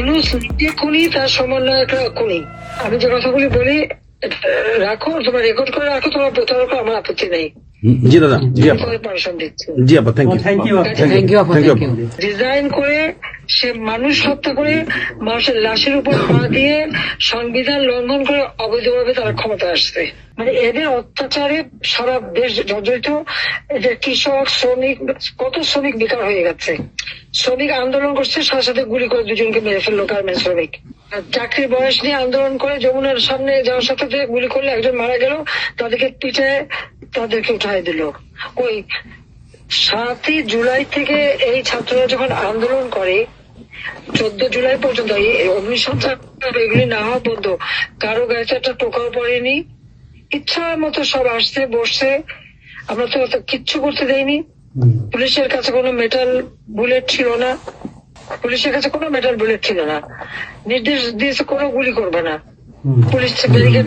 ইনুস নিজে খুনি তার সমন্বয়করা খুনি। আমি যে কথাগুলি বলি বলি রাখো তোমার রেকর্ড করে রাখো তোমার প্রতারক আমার আপত্তি নেই। জি দাদা জি আপা। জি thank you thank you thank you design করে সে মানুষ হত্যা করে মানুষের লাশের উপর পা দিয়ে সংবিধান লঙ্ঘন করে অবৈধভাবে তারা ক্ষমতা আসছে। মানে এদের অত্যাচারে সারা দেশ জর্জরিত। এদের কৃষক, শ্রমিক, কত শ্রমিক বেকার হয়ে গেছে। শ্রমিক আন্দোলন করছে, সাথে সাথে গুলি করে দুজনকে মেরে ফেলল গার্মেন্টস শ্রমিক। চাকরির বয়স নিয়ে আন্দোলন করে যমুনার সামনে যাওয়ার সাথে গুলি করলে একজন মারা গেল, তাদেরকে পিঠে তাদেরকে উঠাই দিল। ওই সাতই জুলাই থেকে এই ছাত্ররা যখন আন্দোলন করে চোদ্দ জুলাই পর্যন্ত এই অগ্নিসংখ্যা এগুলি না হওয়া পর্যন্ত কারও গায়ে একটা টোকাও পড়েনি। ইচ্ছা মতো সব আসছে বসছে। আমরা তো অত কিচ্ছু করতে দেইনি। পুলিশের কাছে কোনো মেটাল বুলেট ছিল না। পুলিশের কাছে কোনো মেটাল বুলেট ছিল না। নির্দেশ দিয়েছে কোনো গুলি করবে না। পুলিশ ব্যারিকেড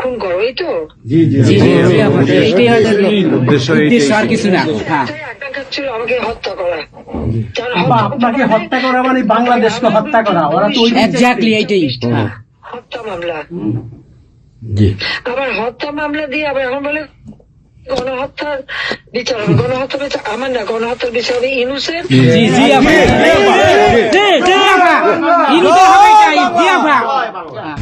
খুন করো এই তো জি জি জি জি জি আপা এইটাই হয়তো উদ্দেশ্য উদ্দেশ্য আর কিছু না হ্যাঁ একটাই আকাঙ্ক্ষা ছিল আমাকে হত্যা করা আপনাকে হত্যা করা মানে বাংলাদেশকে হত্যা করা ওরা তো এক্স্যাক্টলি এইটাই হ্যাঁ হত্যা মামলা জি আবার হত্যা মামলা দিয়ে আবার এখন বলে গণহত্যার বিচার হবে গণহত্যা বিচার আমার না গণহত্যার বিচার হবে ইনুসের জি জি আপা জি জি আপা ইনুতে হবে তাই জি আপা জি আপা যে এই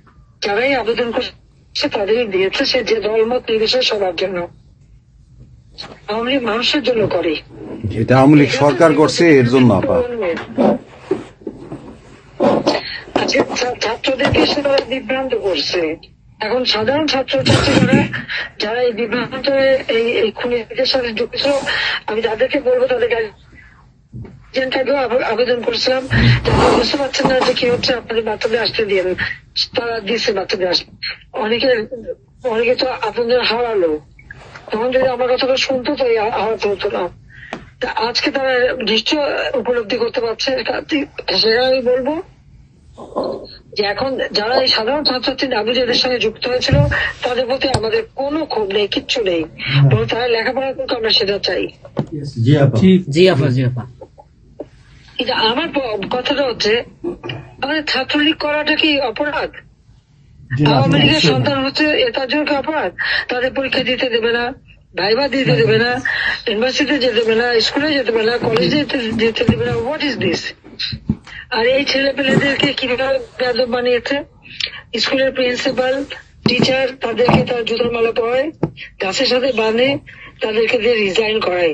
যারাই আবেদন করছে তাদেরই দিয়েছে সে যে দল মত নির্বিশেষে সবার জন্য। আওয়ামী লীগ মানুষের জন্য করে। এটা আওয়ামী লীগ সরকার করছে এর জন্য আপা। ছাত্রদেরকে সে তারা বিভ্রান্ত করছে। এখন সাধারণ ছাত্র ছাত্রীরা যারা এই বিভ্রান্ত এই এই খুনিদের সাথে যুক্ত আমি তাদেরকে বলব তাদের আবেদন করছিলাম। বুঝতে পারছেন না যে কি হচ্ছে আপনাদের আসতে দিন তারা আসতে অনেকে অনেকে তো আপনাদের হারালো। তখন যদি আমার কথাটা শুনতো তো এই আ- আহত হতো না। তা আজকে তারা নিশ্চয় উপলব্ধি করতে পারছে। সেটা আমি বলব যে এখন যারা এই সাধারণ ছাত্রছাত্রী নাবিজেদের সঙ্গে যুক্ত হয়েছিল তাদের প্রতি আমাদের কোনো ক্ষোভ নেই কিচ্ছু নেই। বরং তারা লেখাপড়া করতে আমরা সেটা চাই। জি আপা। জি আপা জি আপা। কিন্তু আমার কথাটা হচ্ছে আমাদের ছাত্রলীগ করাটা কি অপরাধ? আওয়ামী লীগের সন্তান হচ্ছে এ তার জন্য কি অপরাধ? তাদের পরীক্ষা দিতে দেবে না ভাইবা দিতে দেবে না ইউনিভার্সিটিতে যেতে দেবে না স্কুলে যেতে দেবে না কলেজে যেতে- দেবে না হোয়াট ইজ দিস আর এই ছেলে পেলেদেরকে কীভাবে বেদব বানিয়েছে? স্কুলের প্রিন্সিপাল টিচার তাদেরকে তার জুতার মালা পরায় গাছের সাথে বাঁধে তাদেরকে দিয়ে রিজাইন করায়।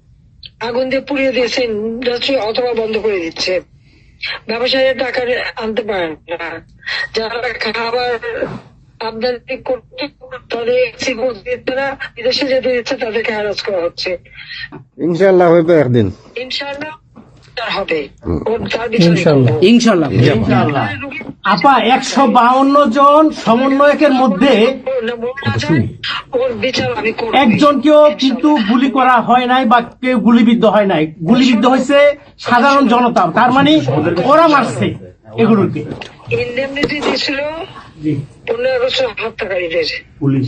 আগুন দিয়ে পুড়িয়ে দিয়েছে ইন্ডাস্ট্রি অথবা বন্ধ করে দিচ্ছে। ব্যবসায়ীরা টাকা আনতে পারেন না। যারা খাবার আমদানি করতে তাদের না বিদেশে যেতে দিচ্ছে তাদেরকে হ্যারাস করা হচ্ছে। ইনশাল্লাহ হবে একদিন। ইনশাআল্লাহ হবে। ইনশাল্লাহ। আপা একশো বাউন্ন জন সমন্বয়কের মধ্যে ওর বিচার একজনকেও কিন্তু গুলি করা হয় নাই বা কেউ গুলিবিদ্ধ হয় নাই। গুলিবিদ্ধ হয়েছে সাধারণ জনতা। তার মানে ওরা মারছে এগুলোকে। ইন্ডেমনিটি দিয়েছিল হত্যাকারীদের পুলিশ।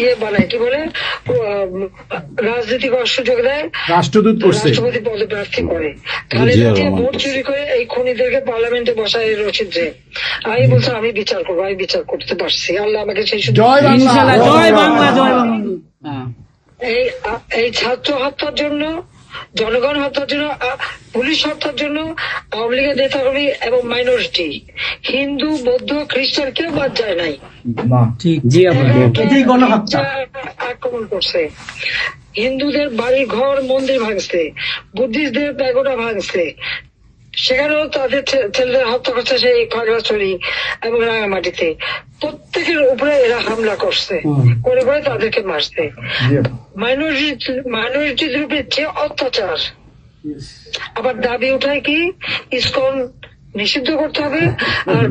ইয়ে বানায় কি বলে? রাজনৈতিক সুযোগ দেয় রাষ্ট্রদূত রাষ্ট্রপতি পদে প্রার্থী করে। রহমান ভোট চুরি করে এই খুনিদেরকে পার্লামেন্টে বসায় রচিত যে। আমি বলছি আমি বিচার করব আমি বিচার করতে পারছি। আল্লাহ আমাকে সেই সুযোগ জয় বাংলা। জয় বাংলা জয় বাংলা। হ্যাঁ। এই ছাত্র হত্যার জন্য জনগণ হত্যার জন্য পুলিশ হত্যার জন্য আওয়ামী লীগের নেতাকর্মী এবং মাইনরিটি হিন্দু বৌদ্ধ খ্রিস্টান কেউ বাদ যায় নাই। আক্রমণ করছে। হিন্দুদের বাড়ি ঘর মন্দির ভাঙছে। বুদ্ধিস্টদের প্যাগোডা ভাঙছে। সেখানেও তাদের ছেলেদের হত্যা করছে সেই খাগড়াছড়ি এবং রাঙামাটিতে। প্রত্যেকের উপরে এরা হামলা করছে। করে করে তাদেরকে মারছে। মাইনরিটি রূপে উপরে যে অত্যাচার। আবার দাবি উঠায় কি? ইস্কন নিষিদ্ধ করতে হবে আর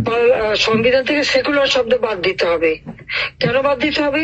সংবিধান থেকে সেকুলার শব্দ বাদ দিতে হবে। কেন বাদ দিতে হবে?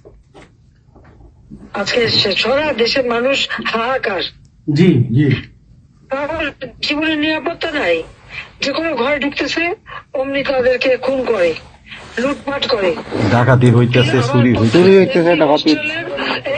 আজকে সারা দেশের মানুষ হাহাকার। জি জি। জীবনের নিরাপত্তা নাই। যে কোনো ঘরে ঢুকতেছে অমনি তাদেরকে খুন করে লুটপাট করে। ডাকাতি হইতেছে চুরি হইতেছে। চুরি হইতেছে ডাকাতি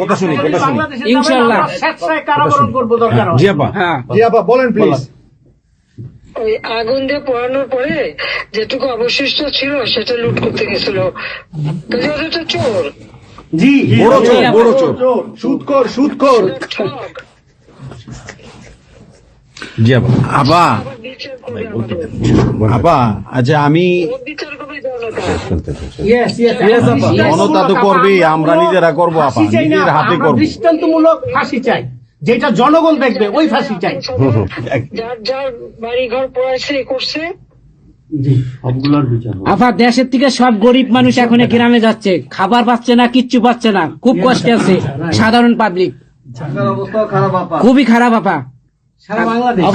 কথা শুনি কথা শুনি। ইনশাআল্লাহ। স্বেচ্ছায় কারাবরণ করব দরকার হয়। জি আপা হ্যাঁ। জি আপা বলেন প্লিজ ওই আগুন দিয়ে পোড়ানোর পরে যেটুকু অবশিষ্ট ছিল সেটা লুট করতে গেছিল। চোর। জি বড় চোর বড় চোর। সুৎকর সুৎকর জি আপা আচ্ছা আমি জনতা তো আমরা নিজেরা করব আপা নিজের হাতে করব। দৃষ্টান্তমূলক ফাঁসি চাই। যেটা জনগণ দেখবে ওই ফাঁসি চাই। যার যার বাড়ি ঘর পড়াইছে করছে দেশের থেকে সব গরিব মানুষ এখন গ্রামে যাচ্ছে। খাবার পাচ্ছে না কিচ্ছু পাচ্ছে না। খুব কষ্টে আছে। সাধারণ পাবলিক খুবই খারাপ আপা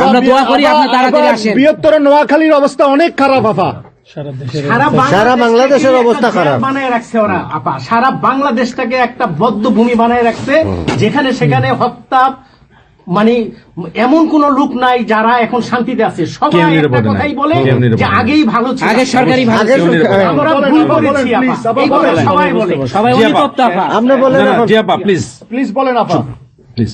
আমরা দোয়া করি আপনি তাড়াতাড়ি আসেন। বৃহত্তর নোয়াখালীর অবস্থা অনেক খারাপ আপা সারা বাংলাদেশের অবস্থা খারাপ। বানায় রাখছে ওরা আপা সারা বাংলাদেশটাকে একটা বদ্ধ ভূমি বানায় রাখছে যেখানে সেখানে হত্যা মানে এমন কোন লোক নাই যারা এখন শান্তিতে আছে। সবাই একটা কথাই বলে যে আগেই ভালো ছিল। আগে সরকারি ভালো আমরা ভুল করেছি আপা। এই কথা সবাই বলে। সবাই অনুতপ্ত আপা আপনি বলেন আপা প্লিজ প্লিজ বলেন আপা প্লিজ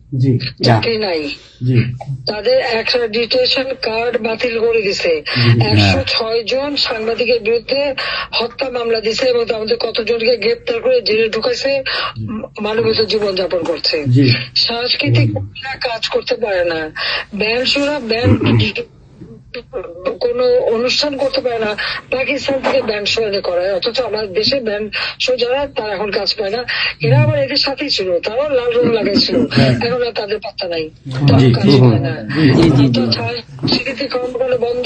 চাকরি নাই। জি। তাদের অ্যাক্রেডিটেশন কার্ড বাতিল করে দিছে। একশো ছয় জন সাংবাদিকের বিরুদ্ধে হত্যা মামলা দিছে এবং আমাদের কতজনকে গ্রেপ্তার করে জেলে ঢুকাইছে মানবিত জীবন যাপন করছে। সাংস্কৃতিক কাজ করতে পারে না। ব্যান্ড সুরা ব্যান্ড কোন অনুষ্ঠান করতে পারে না পাকিস্তান থেকে ব্যান্ড শো করা হয় অথচ আমার দেশে ব্যান্ড শো যারা তারা এখন কাজ পায় না। এরা আবার এদের সাথেই ছিল তারাও লাল রং লাগাইছিল এখন আর তাদের পাত্তা নাই। কাজ জি কর্মকাণ্ড বন্ধ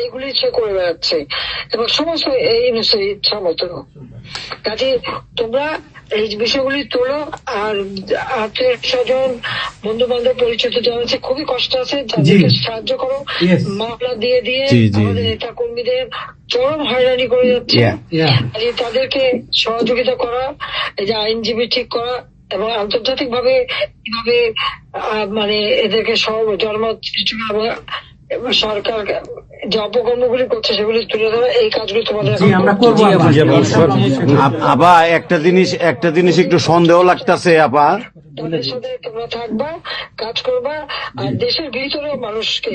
এইগুলি সে করে বেড়াচ্ছে। এবং সমস্ত এই মতো। কাজে তোমরা এই বিষয়গুলি তোলো আর আত্মীয় স্বজন বন্ধু বান্ধব পরিচিত যারা আছে খুবই কষ্ট আছে যাদেরকে সাহায্য করো। মামলা দিয়ে দিয়ে আমাদের নেতা কর্মীদের চরম হয়রানি করে যাচ্ছে। তাদেরকে সহযোগিতা করা এই যে আইনজীবী ঠিক করা এবং আন্তর্জাতিক ভাবে কীভাবে মানে এদেরকে সব জন্ম সরকার যে অপকর্মগুলি করছে সেগুলি তুলে ধরা এই কাজগুলি তোমাদের আমরা করব। একটা জিনিস একটা জিনিস একটু সন্দেহ লাগতাছে আপা। সাথে তোমরা থাকবা কাজ করবা আর দেশের ভিতরে মানুষকে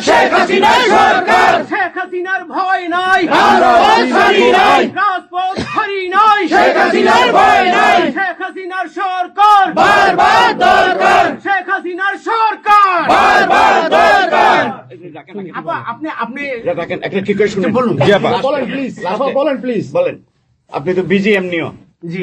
শেখ হাসিনার সরকার। শেখ হাসিনার ভয় নাই। রাজপথ ছাড়ি নাই। রাজপথ ছাড়ি নাই। শেখ হাসিনার ভয় নাই। শেখ হাসিনার সরকার। বারবার দরকার। শেখ হাসিনার সরকার। বারবার দরকার। আপনি আপনি রাখেন একটা ঠিক করে শুনুন। বলুন। জি বলেন প্লিজ বলেন প্লিজ বলেন। আপনি তো বিজি এমনিও জি।